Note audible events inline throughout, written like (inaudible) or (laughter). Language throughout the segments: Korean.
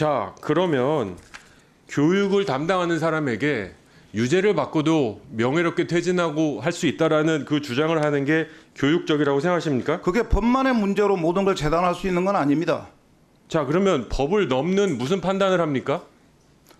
자, 그러면 교육을 담당하는 사람에게 유죄를 받고도 명예롭게 퇴진하고 할 수 있다라는 그 주장을 하는 게 교육적이라고 생각하십니까? 그게 법만의 문제로 모든 걸 재단할 수 있는 건 아닙니다. 자, 그러면 법을 넘는 무슨 판단을 합니까?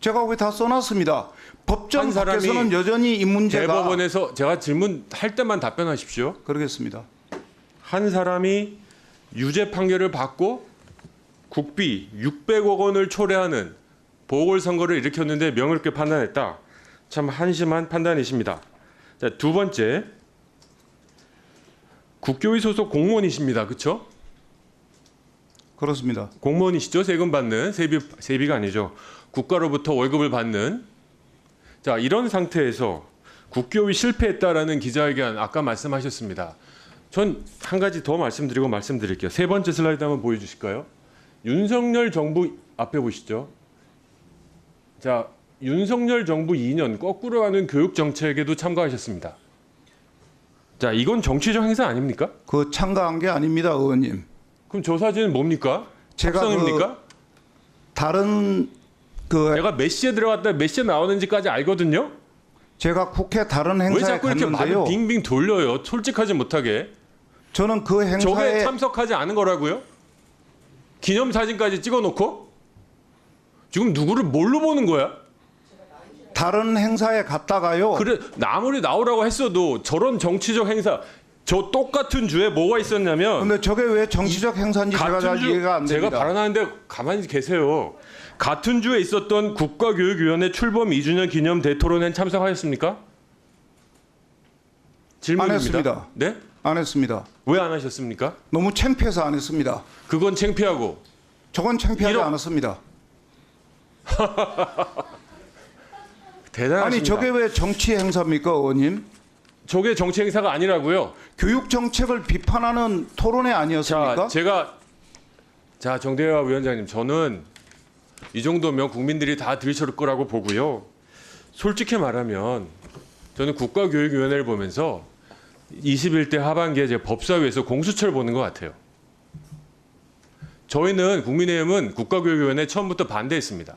제가 거기 다 써놨습니다. 법정 밖에서는 여전히 이 문제가 대법원에서 제가 질문할 때만 답변하십시오. 그러겠습니다. 한 사람이 유죄 판결을 받고 국비 600억 원을 초래하는 보궐선거를 일으켰는데 명예롭게 판단했다. 참 한심한 판단이십니다. 자, 두 번째. 국교위 소속 공무원이십니다. 그렇죠? 그렇습니다. 공무원이시죠? 세금 받는 세비 세비가 아니죠. 국가로부터 월급을 받는 자, 이런 상태에서 국교위 실패했다라는 기자회견 아까 말씀하셨습니다. 전 한 가지 더 말씀드리고 말씀드릴게요. 세 번째 슬라이드 한번 보여 주실까요? 윤석열 정부 앞에 보시죠. 자, 윤석열 정부 2년 거꾸로 가는 교육 정책에도 참가하셨습니다. 자, 이건 정치적 행사 아닙니까? 그 참가한 게 아닙니다, 의원님. 그럼 저 사진은 뭡니까? 제가 합성입니까? 다른 그 내가 몇 시에 들어갔다 몇 시에 나오는지까지 알거든요. 제가 국회 다른 왜 행사에 자꾸 이렇게 말을. 빙빙 돌려요? 솔직하지 못하게. 저는 그 저게 행사에 참석하지 않은 거라고요? 기념 사진까지 찍어놓고 지금 누구를 뭘로 보는 거야? 다른 행사에 갔다가요. 그래 아무리 나오라고 했어도 저런 정치적 행사 저 똑같은 주에 뭐가 있었냐면 근데 저게 왜 정치적 행사인지 제가 잘 주- 이해가 안 제가 됩니다. 발언하는데 가만히 계세요. 같은 주에 있었던 국가교육위원회 출범 2주년 기념 대토론에 참석하셨습니까? 질문입니다. 했습니다. 네? 안 했습니다. 왜 안 하셨습니까? 너무 창피해서 안 했습니다. 그건 창피하고 저건 창피하지 이런- 않았습니다. (laughs) 대단하십니다. 아니 저게 왜 정치 행사입니까, 의원님? 저게 정치 행사가 아니라고요. 교육 정책을 비판하는 토론회 아니었습니까? 자, 제가 자 정대화 위원장님, 저는 이 정도면 국민들이 다 들으실 거라고 보고요. 솔직히 말하면 저는 국가교육위원회를 보면서 21대 하반기에 제 법사위에서 공수처를 보는 것 같아요. 저희는 국민의힘은 국가교육위원회 처음부터 반대했습니다.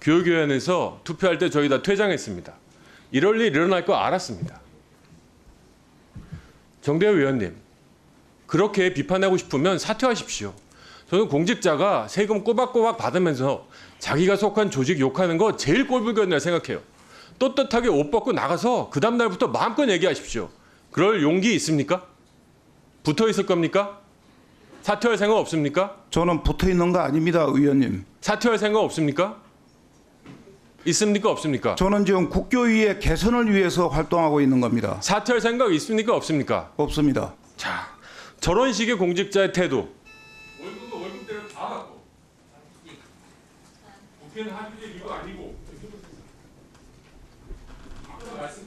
교육위원회에서 투표할 때 저희 다 퇴장했습니다. 이럴 일 일어날 거 알았습니다. 정대화 위원님, 그렇게 비판하고 싶으면 사퇴하십시오. 저는 공직자가 세금 꼬박꼬박 받으면서 자기가 속한 조직 욕하는 거 제일 꼴불견이라 생각해요. 떳떳하게 옷 벗고 나가서 그 다음 날부터 마음껏 얘기하십시오. 그럴 용기 있습니까? 붙어 있을 겁니까? 사퇴할 생각 없습니까? 저는 붙어 있는 거 아닙니다, 의원님. 사퇴할 생각 없습니까? 있습니까? 없습니까? 저는 지금 국교위의 개선을 위해서 활동하고 있는 겁니다. 사퇴할 생각 있습니까? 없습니까? 없습니다. 자, 저런 식의 공직자의 태도. 월급도 월급대로 다 받고. 국회는 한주제 이거 아니고. 아까 말씀